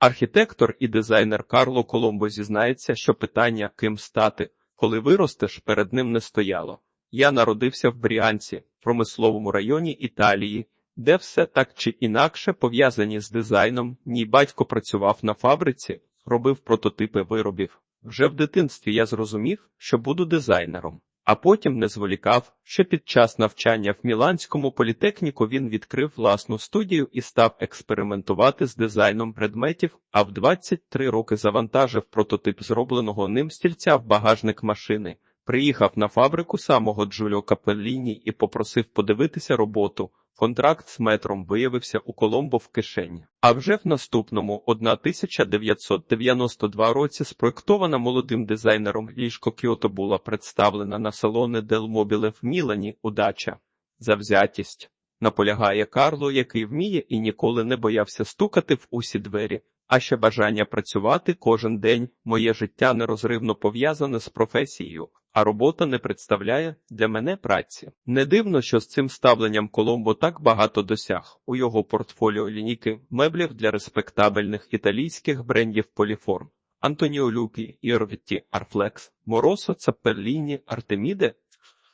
Архітектор і дизайнер Карло Коломбо зізнається, що питання ким стати, коли виростеш, перед ним не стояло. Я народився в Бріанці, промисловому районі Італії, де все так чи інакше пов'язані з дизайном. Мій батько працював на фабриці, робив прототипи виробів. Вже в дитинстві я зрозумів, що буду дизайнером. А потім не зволікав, що під час навчання в Міланському політехніку він відкрив власну студію і став експериментувати з дизайном предметів, а в 23 роки завантажив прототип зробленого ним стільця в багажник машини. Приїхав на фабрику самого Джуліо Капелліні і попросив подивитися роботу. Контракт з метром виявився у Коломбо в кишені. А вже в наступному 1992 році спроектована молодим дизайнером ліжко Кіото була представлена на салони Дел Мобіле в Мілані. Удача, завзятість. Наполягає Карло, який вміє і ніколи не боявся стукати в усі двері. А ще бажання працювати кожен день. Моє життя нерозривно пов'язане з професією, а робота не представляє для мене праці. Не дивно, що з цим ставленням Коломбо так багато досяг. У його портфоліо лінійки меблів для респектабельних італійських брендів Поліформ. Антоніо Люпі, Ірвіті, Арфлекс, Моросо, Цапперліні, Артеміде,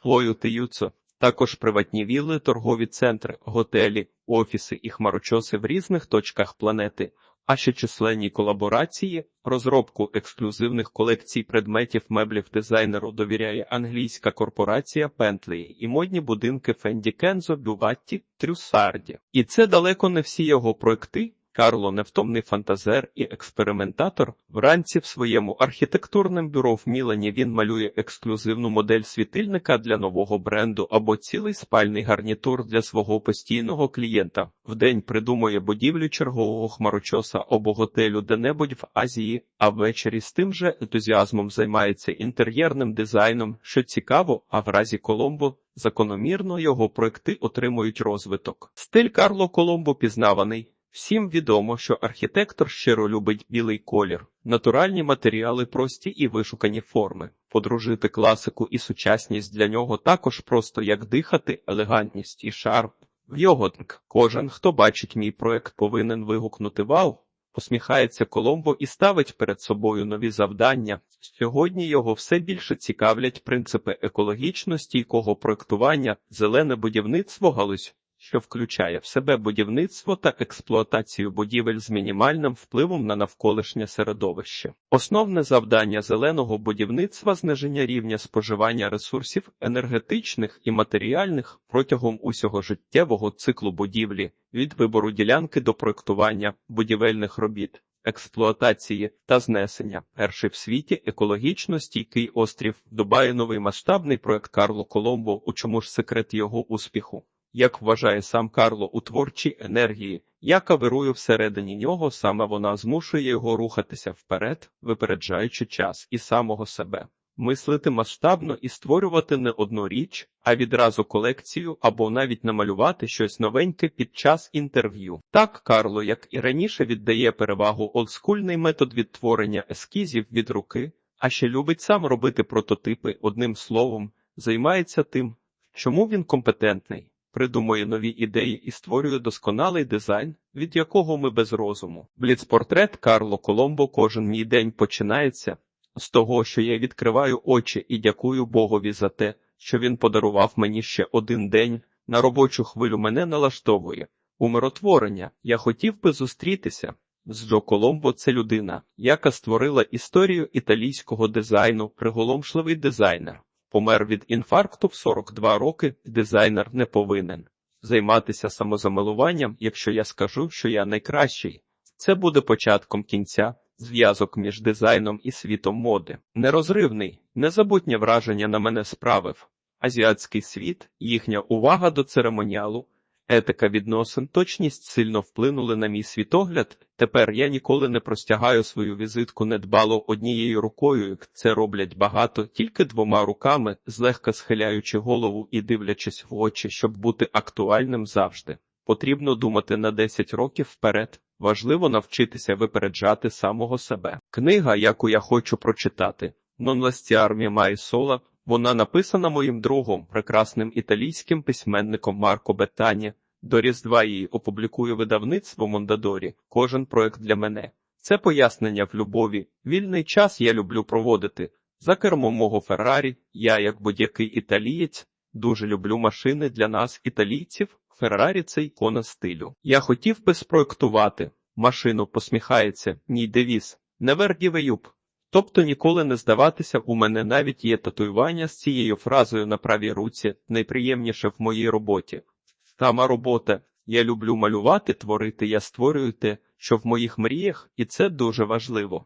Флою Тиюцо. Також приватні вілли, торгові центри, готелі, офіси і хмарочоси в різних точках планети, а ще численні колаборації, розробку ексклюзивних колекцій предметів меблів дизайнеру довіряє англійська корпорація Bentley і модні будинки Фенді Кензо, Бюватті, Трюсарді. І це далеко не всі його проекти. Карло невтомний фантазер і експериментатор. Вранці в своєму архітектурному бюро в Мілані він малює ексклюзивну модель світильника для нового бренду або цілий спальний гарнітур для свого постійного клієнта. Вдень придумує будівлю чергового хмарочоса або готелю де-небудь в Азії, а ввечері з тим же ентузіазмом займається інтер'єрним дизайном, що цікаво, а в разі Коломбо закономірно його проекти отримують розвиток. Стиль Карло Коломбо пізнаваний. Всім відомо, що архітектор щиро любить білий колір, натуральні матеріали, прості і вишукані форми. Подружити класику і сучасність для нього також просто як дихати, елегантність і шарм. В його кожен, хто бачить мій проект, повинен вигукнути вау. Посміхається Коломбо і ставить перед собою нові завдання. Сьогодні його все більше цікавлять принципи екологічно стійкого проектування, зелене будівництво галузь що включає в себе будівництво та експлуатацію будівель з мінімальним впливом на навколишнє середовище. Основне завдання зеленого будівництва зниження рівня споживання ресурсів енергетичних і матеріальних протягом усього життєвого циклу будівлі від вибору ділянки до проектування будівельних робіт. Експлуатації та знесення перший в світі екологічно стійкий острів Дубаї новий масштабний проект Карло Коломбо. У чому ж секрет його успіху? Як вважає сам Карло у творчій енергії, яка вирує всередині нього, саме вона змушує його рухатися вперед, випереджаючи час і самого себе, мислити масштабно і створювати не одну річ, а відразу колекцію або навіть намалювати щось новеньке під час інтерв'ю. Так Карло, як і раніше, віддає перевагу олдскульний метод відтворення ескізів від руки, а ще любить сам робити прототипи одним словом, займається тим, чому він компетентний придумує нові ідеї і створює досконалий дизайн, від якого ми без розуму. Бліцпортрет Карло Коломбо кожен мій день починається з того, що я відкриваю очі і дякую Богові за те, що він подарував мені ще один день. На робочу хвилю мене налаштовує. Умиротворення я хотів би зустрітися. З Джо Коломбо це людина, яка створила історію італійського дизайну, приголомшливий дизайнер. Помер від інфаркту в 42 роки, дизайнер не повинен займатися самозамилуванням, якщо я скажу, що я найкращий. Це буде початком кінця, зв'язок між дизайном і світом моди. Нерозривний, незабутнє враження на мене справив. Азіатський світ, їхня увага до церемоніалу, Етика відносин, точність сильно вплинули на мій світогляд. Тепер я ніколи не простягаю свою візитку недбало однією рукою, як це роблять багато, тільки двома руками, злегка схиляючи голову і дивлячись в очі, щоб бути актуальним завжди. Потрібно думати на 10 років вперед. Важливо навчитися випереджати самого себе. Книга, яку я хочу прочитати, «Non Май Сола. Вона написана моїм другом, прекрасним італійським письменником Марко Беттані. До Різдва її опублікує видавництво Мондадорі. Кожен проект для мене Це пояснення в любові. Вільний час я люблю проводити. За кермом мого Феррарі, я, як будь-який італієць, дуже люблю машини для нас, італійців. Феррарі це ікона стилю. Я хотів би спроектувати. Машину посміхається, мій девіз. Give up. Тобто ніколи не здаватися, у мене навіть є татуювання з цією фразою на правій руці, найприємніше в моїй роботі. Сама робота. Я люблю малювати, творити, я створюю те, що в моїх мріях, і це дуже важливо.